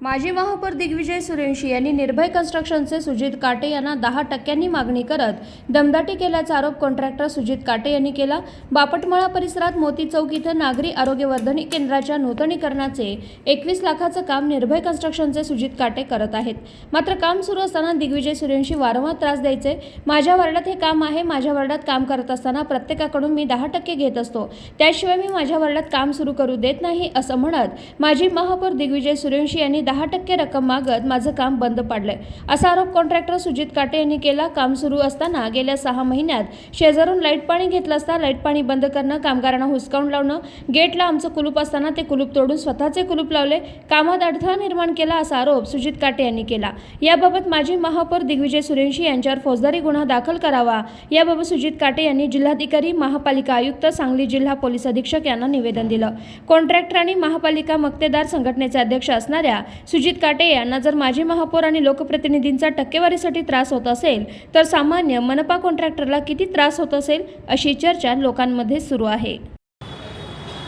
माजी महापौर दिग्विजय सूर्यवंशी यांनी निर्भय कन्स्ट्रक्शनचे सुजित काटे यांना दहा टक्क्यांनी मागणी करत दमदाटी केल्याचा आरोप कॉन्ट्रॅक्टर सुजित काटे यांनी केला. बापटमाळा परिसरात मोती चौक इथं नागरी आरोग्यवर्धनी केंद्राच्या नूतनीकरणाचे एकवीस लाखाचं काम निर्भय कन्स्ट्रक्शनचे सुजित काटे करत आहेत. मात्र काम सुरू असताना दिग्विजय सूर्यवंशी वारंवार त्रास द्यायचे. माझ्या वार्डात हे काम आहे माझ्या वार्डात काम करत असताना प्रत्येकाकडून मी दहा टक्के घेत असतो. त्याशिवाय मी माझ्या वार्डात काम सुरू करू देत नाही असं म्हणत माजी महापौर दिग्विजय सूर्यवंशी यांनी दहा टक्के रक्कम मागत माझं काम बंद पाडलंय. असा आरोप कॉन्ट्रॅक्टर सुजित काटे यांनी केला. काम सुरू असताना गेल्या सहा महिन्यात शेजारून लाइट पाणी घेतलं असता लाइट पाणी बंद करणं कामगारांना हुसकावून लावणं गेटला आमचं कुलूप असताना ते कुलूप तोडून स्वतःचे कुलूप लावले कामात अडथळा निर्माण केला असा आरोप सुजित काटे यांनी केला. याबाबत माजी महापौर दिग्विजय सुरेंशी यांच्यावर फौजदारी गुन्हा दाखल करावा. याबाबत सुजित काटे यांनी जिल्हाधिकारी महापालिका आयुक्त सांगली जिल्हा पोलीस अधीक्षक यांना निवेदन दिलं. कॉन्ट्रॅक्टर आणि महापालिका मक्तेदार संघटनेचे अध्यक्ष असणाऱ्या सुजित काटे यांना जर माजी महापौर आणि लोकप्रतिनिधींचा टक्केवारीसाठी त्रास होत असेल तर सामान्य मनपा कॉन्ट्रॅक्टरला किती त्रास होत असेल अशी चर्चा लोकांमध्ये सुरू आहे.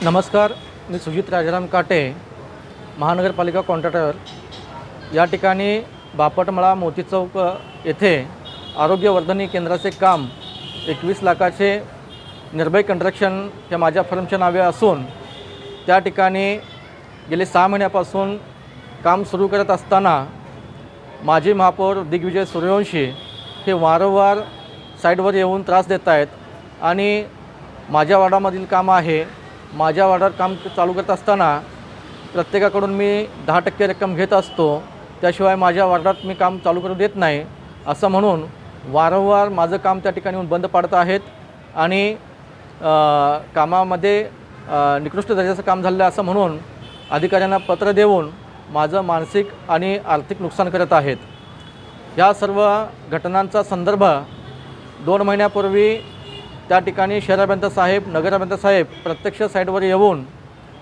नमस्कार मी सुजित राजाराम काटे महानगरपालिका कॉन्ट्रॅक्टर. या ठिकाणी बापटमळा मोती चौक येथे आरोग्यवर्धनी केंद्राचे काम एकवीस लाखाचे निर्भय कंट्रक्शन हे माझ्या फर्मच्या नावे असून त्या ठिकाणी गेले सहा महिन्यापासून काम सुरू करत असताना माजी महापौर दिग्विजय सूर्यवंशी हे वारंवार साईडवर येऊन त्रास देत आहेत आणि माझ्या वार्डामधील काम आहे. माझ्या वार्डात काम चालू करत असताना प्रत्येकाकडून मी दहा टक्के रक्कम घेत असतो. त्याशिवाय माझ्या वार्डात मी काम चालू करू देत नाही असं म्हणून वारंवार माझं काम त्या ठिकाणी बंद पाडत आहेत आणि कामामध्ये निकृष्ट दर्जाचं काम झालं असं म्हणून अधिकाऱ्यांना पत्र देऊन माझं मानसिक आणि आर्थिक नुकसान करत आहेत. या सर्व घटनांचा संदर्भ दोन महिन्यापूर्वी त्या ठिकाणी शहराभ्यंत साहेब नगर साहेब प्रत्यक्ष साईटवर येऊन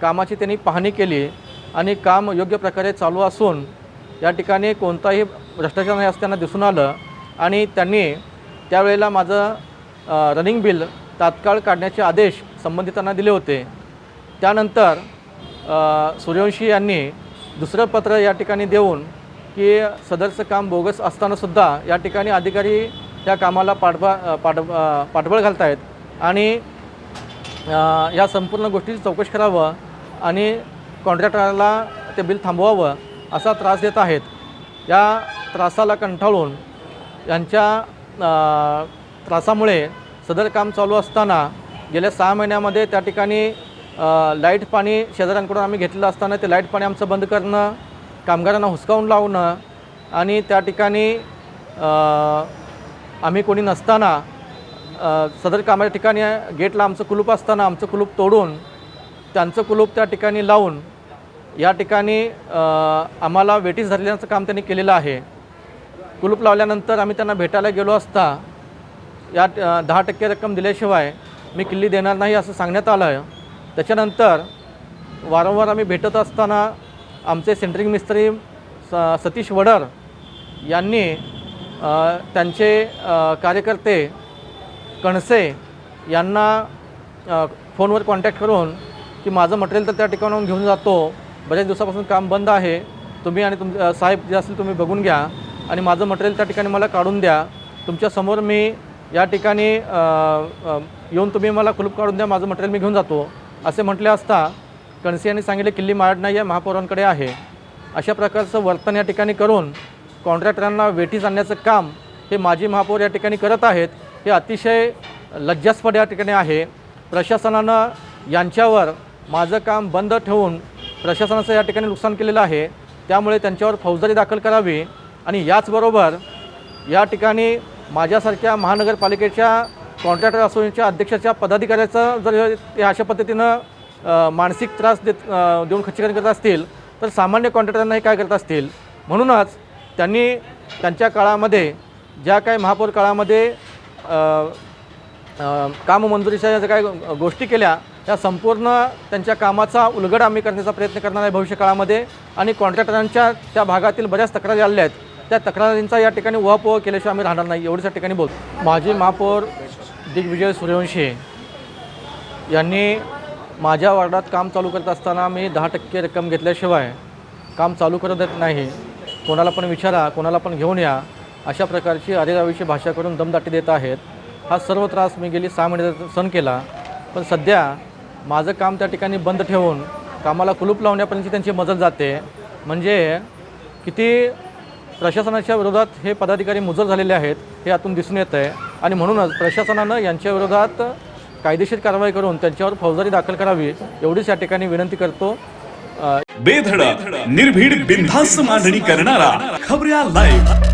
कामाची त्यांनी पाहणी केली आणि काम योग्य प्रकारे चालू असून या ठिकाणी कोणताही भ्रष्टाचार नाही असताना दिसून आलं आणि त्यांनी त्यावेळेला माझं रनिंग बिल तात्काळ काढण्याचे आदेश संबंधितांना दिले होते. त्यानंतर सूर्यवंशी यांनी दुसरं पत्र या ठिकाणी देऊन की सदरचं काम बोगस असतानासुद्धा या ठिकाणी अधिकारी त्या कामाला पाठबा पाठ पाठबळ घालत आहेत आणि या संपूर्ण गोष्टीची चौकशी करावं आणि कॉन्ट्रॅक्टरला ते बिल थांबवावं असा त्रास देत आहेत. या त्रासाला कंटाळून यांच्या त्रासामुळे सदर काम चालू असताना गेल्या सहा महिन्यामध्ये त्या ठिकाणी लाइट पाणी शेजाऱ्यांकडून आम्ही घेतलेलं असताना ते लाइट पाणी आमचं बंद करणं कामगारांना हुसकावून लावणं आणि त्या ठिकाणी आम्ही कोणी नसताना सदर कामाच्या ठिकाणी गेटला आमचं कुलूप असताना आमचं कुलूप तोडून त्यांचं कुलूप त्या ठिकाणी लावून या ठिकाणी आम्हाला वेटीस धरल्याचं काम त्यांनी केलेलं आहे. कुलूप लावल्यानंतर आम्ही त्यांना भेटायला गेलो असता या दहा टक्के रक्कम दिल्याशिवाय मी किल्ली देणार नाही असं सांगण्यात आलं आहे. त्याच्यानंतर वारंवार आम्ही भेटत असताना आमचे सेंट्रिंग मिस्त्री स सतीश वडर यांनी त्यांचे कार्यकर्ते कणसे यांना फोनवर कॉन्टॅक्ट करून की माझं मटेरियल तर त्या ठिकाणाहून घेऊन जातो. बऱ्याच दिवसापासून काम बंद आहे. तुम्ही आणि तुम साहेब जे असेल तुम्ही बघून घ्या आणि माझं मटेरियल त्या ठिकाणी मला काढून द्या. तुमच्यासमोर मी या ठिकाणी येऊन तुम्ही मला कुलूप काढून द्या माझं मटेरियल मी घेऊन जातो. असे म्हटले असता कणसे यांनी सांगितले किल्ली मारड नाही आहे महापौरांकडे आहे. अशा प्रकारचं वर्तन या ठिकाणी करून कॉन्ट्रॅक्टरांना वेठीस आणण्याचं काम हे माजी महापौर या ठिकाणी करत आहेत हे अतिशय लज्जास्पद या ठिकाणी आहे. प्रशासनानं यांच्यावर माझं काम बंद ठेवून प्रशासनाचं या ठिकाणी नुकसान केलेलं आहे. त्यामुळे त्यांच्यावर फौजदारी दाखल करावी आणि याचबरोबर या ठिकाणी माझ्यासारख्या महानगरपालिकेच्या कॉन्ट्रॅक्टर असोसिएशनच्या अध्यक्षाच्या पदाधिकाऱ्याचं जर ते अशा पद्धतीनं मानसिक त्रास देत देऊन खच्चीकरण करत असतील तर सामान्य कॉन्ट्रॅक्टरांना हे काय करत असतील? म्हणूनच त्यांनी त्यांच्या काळामध्ये ज्या काही महापौर काळामध्ये काममंजुरीच्या ज्या काही गोष्टी केल्या त्या संपूर्ण त्यांच्या कामाचा उलगड आम्ही करण्याचा प्रयत्न करणार आहे भविष्य काळामध्ये. आणि कॉन्ट्रॅक्टरांच्या त्या भागातील बऱ्याच तक्रारी आल्या आहेत. त्या तक्रारींचा या ठिकाणी उहापोह केल्याशिवाय आम्ही राहणार नाही. एवढ्याच ठिकाणी बोलतो. माजी महापौर दिग्विजय सूर्यवंशी यांनी माझ्या वार्डात काम चालू करत असताना मी दहा टक्के रक्कम घेतल्याशिवाय काम चालू करत देत नाही. कोणाला पण विचारा कोणाला पण घेऊन या. अशा प्रकारची अरेरावीची भाषा करून दमदाटी देत आहेत. हा सर्व त्रास मी गेली सहा महिने सहन केला. पण सध्या माझं काम त्या ठिकाणी बंद ठेवून कामाला कुलूप लावण्यापर्यंत त्यांची मदत जाते. म्हणजे किती प्रशासनाच्या विरोधात हे पदाधिकारी मुजर झालेले आहेत हे आतून दिसून येतं आहे आणि म्हणूनच प्रशासनानं यांच्या विरोधात कायदेशीर कारवाई करून त्यांच्यावर फौजदारी दाखल करावी एवढीच या ठिकाणी विनंती करतो. अ, बेधडक निर्भीड बिनधास्त मांडणी करणारा खबऱ्या लाईव्ह